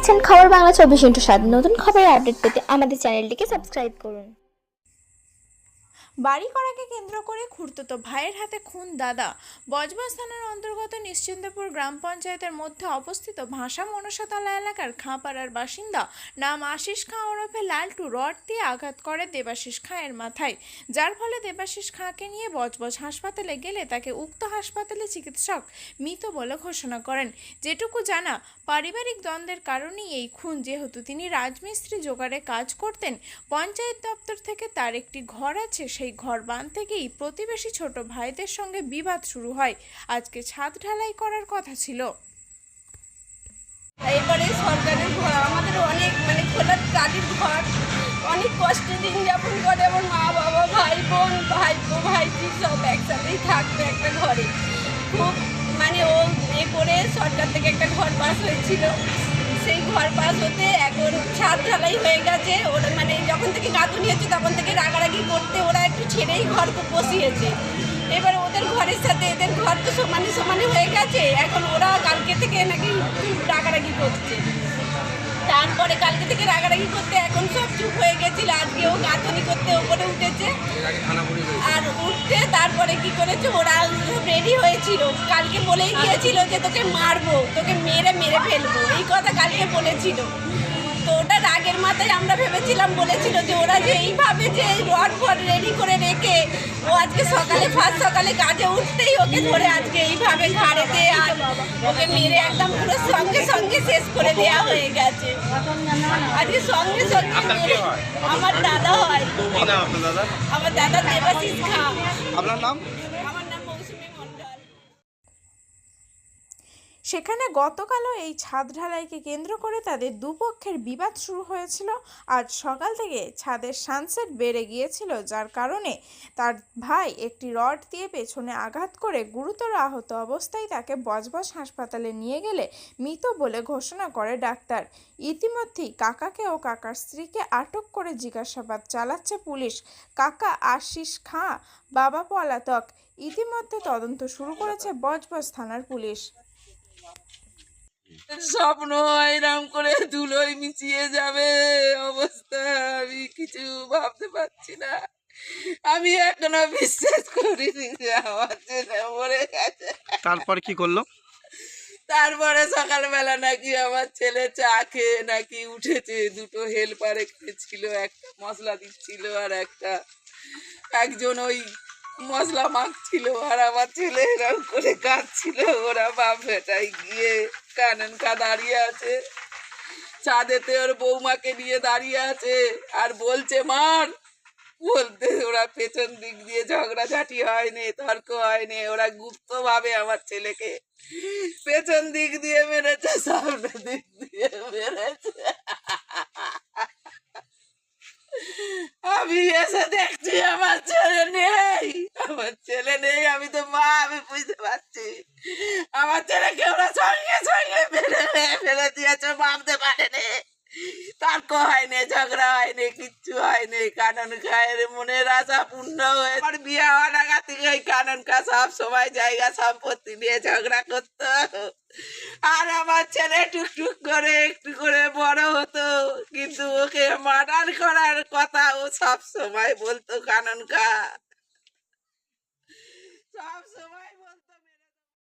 দেখছেন খবর বাংলা চব্বিশ ইন্টু সাত। নতুন খবরের আপডেট পেতে আমাদের চ্যানেলটিকে সাবস্ক্রাইব করুন। বাড়ি করাকে কেন্দ্র করে খুঁড়তুতো ভাইয়ের হাতে খুন দাদা। বজবজ থানার অন্তর্গত নিশ্চিন্তপুর গ্রাম পঞ্চায়েতের মধ্যে অবস্থিত ভাষা মনসাতলা এলাকার খাঁপাড়ার বাসিন্দা নাম আশিস খাঁ ওরফে লালটু রড দিয়ে আঘাত করে দেবাশিস খাঁয়ের মাথায়। যার ফলে দেবাশিস খাঁকে নিয়ে বজবজ হাসপাতালে গেলে তাকে উক্ত হাসপাতালে চিকিৎসক মৃত বলে ঘোষণা করেন। যেটুকু জানা, পারিবারিক দ্বন্দ্বের কারণেই এই খুন, যেহেতু তিনি রাজমিস্ত্রি জোগাড়ে কাজ করতেন, পঞ্চায়েত দপ্তর থেকে তার একটি ঘর আছে সেই ঘর বাঁধতে গিয়েই প্রতিবেশী ছোট ভাইদের সঙ্গে বিবাদ শুরু হয়। আজকে ছাদ ঢালাই করার কথা ছিল। এবারে সরকারের ঘর, আমাদের অনেক মানে খোলা কাঠের ঘর। অনেক কষ্টে দিন যাপন করে আমার মা, বাবা, ভাই, বোন, ভাই ভাইজি সব একসাথেই থাকবে একটা ঘরে। খুব মানে ও এ করে সরকার থেকে একটা ঘর পাস হয়েছিল। সেই ঘর পাস হতে এখন হয়ে গেছে। ওরা মানে যখন থেকে গাঁথুনি হচ্ছে তখন থেকে রাগারাগি করতে ওরা একটু ছেড়েই ঘর বসিয়েছে। এবার ওদের ঘরের সাথে এদের ঘর তো সমানে সমানে হয়ে গেছে। এখন ওরা কালকে থেকে নাকি রাগারাগি করছে। তারপরে কালকে থেকে রাগারাগি করতে এখন সব চুপ হয়ে গেছিল। আজকেও গাঁথনি করতে ওপরে উঠেছে। আর উঠতে তারপরে কি করেছে? ওরা রেডি হয়েছিল। কালকে বলেই গিয়েছিল যে তোকে মারবো, তোকে মেরে মেরে ফেলব। এই কথা কালকে বলেছিল। তো ওটা মাথায় আমরা ভেবেছিলাম বলেছিল যে ওরা যে এইভাবে যে রড ফড রেডি করে রেখে ও আজকে সকালে ফার্স্ট সকালে কাজে উঠতেই ওকে ধরে আজকে এইভাবে ঘাড়েতে আর ওকে মেরে একদম পুরো সঙ্গে সঙ্গে শেষ করে দেওয়া হয়ে গেছে। আজকে সঙ্গে সঙ্গে মেরে আমার দাদা হয়। আমার দাদা দেবাশিস খা। আপনার নাম আমার নাম মৌসুমী মণ্ডল সেখানে গতকালও এই ছাদ ঢালাইকে কেন্দ্র করে তাদের দুপক্ষের বিবাদ শুরু হয়েছিল। আজ সকাল থেকে ছাদের সানসেট বেড়ে গিয়েছিল, যার কারণে তার ভাই একটি রড দিয়ে পেছনে আঘাত করে গুরুতর আহত অবস্থায় তাকে বজবজ হাসপাতালে নিয়ে গেলে মৃত বলে ঘোষণা করে ডাক্তার। ইতিমধ্যেই কাকাকে ও কাকার স্ত্রীকে আটক করে জিজ্ঞাসাবাদ চালাচ্ছে পুলিশ। কাকা আশিস খাঁ, বাবা পলাতক, ইতিমধ্যে তদন্ত শুরু করেছে বজবজ থানার পুলিশ। স্বপ্ন এরম করে ধুলোয় মিশিয়ে যাবে অবস্থা আমি কিছু ভাবতে পারছি না। আমি এখনও বিশ্বাস করিনি যে আমার ছেলে মরে গেছে। তারপর কি করল? তারপরে সকালবেলা নাকি আমার ছেলে চা খেয়ে নাকি উঠেছে দুটো হেল্পার এখানে ছিল একটা মশলা দিচ্ছিল আর একটা একজন ওই মশলা মাখছিল আর আমার ছেলে এরকম করে ওরা বাপ বেটাই গিয়ে কানন কা দাঁড়িয়ে আছে। চাঁদেতে ওর বৌমাকে নিয়ে দাঁড়িয়ে আছে আর বলছে, মার! বলতে ওরা পেছন দিক দিয়ে ঝগড়াঝাটি হয়নি তর্ক হয়নি ওরা গুপ্তভাবে আমার ছেলেকে পেছন দিক দিয়ে মেরেছে, সামনে দিক দিয়ে মেরেছে। আমি এসে দেখছি আমার ছেলে নেই, আমার ছেলে নেই, আমি তো মা, আমি বুঝতে পারছি। আমার ছেলেকে ওরা সঙ্গে সঙ্গে মেরে ফেলে দিয়েছে, ভাবতে পারেনি। তর্ক হয়নি, ঝগড়া হয়নি, কিচ্ছু হয়নি, কানন খায়ের মনের আশা পূর্ণ হয়ে আমার বিয়ে হওয়ার আগা থেকে ওই কানন কা সব সময় জায়গা, সম্পত্তি নিয়ে ঝগড়া করতো। আর আমার ছেলে টুকটুক করে একটু করে বড় হতো, কিন্তু ওকে মার্ডার করার কথা ও সব সময় বলতো কানন কা সব সময়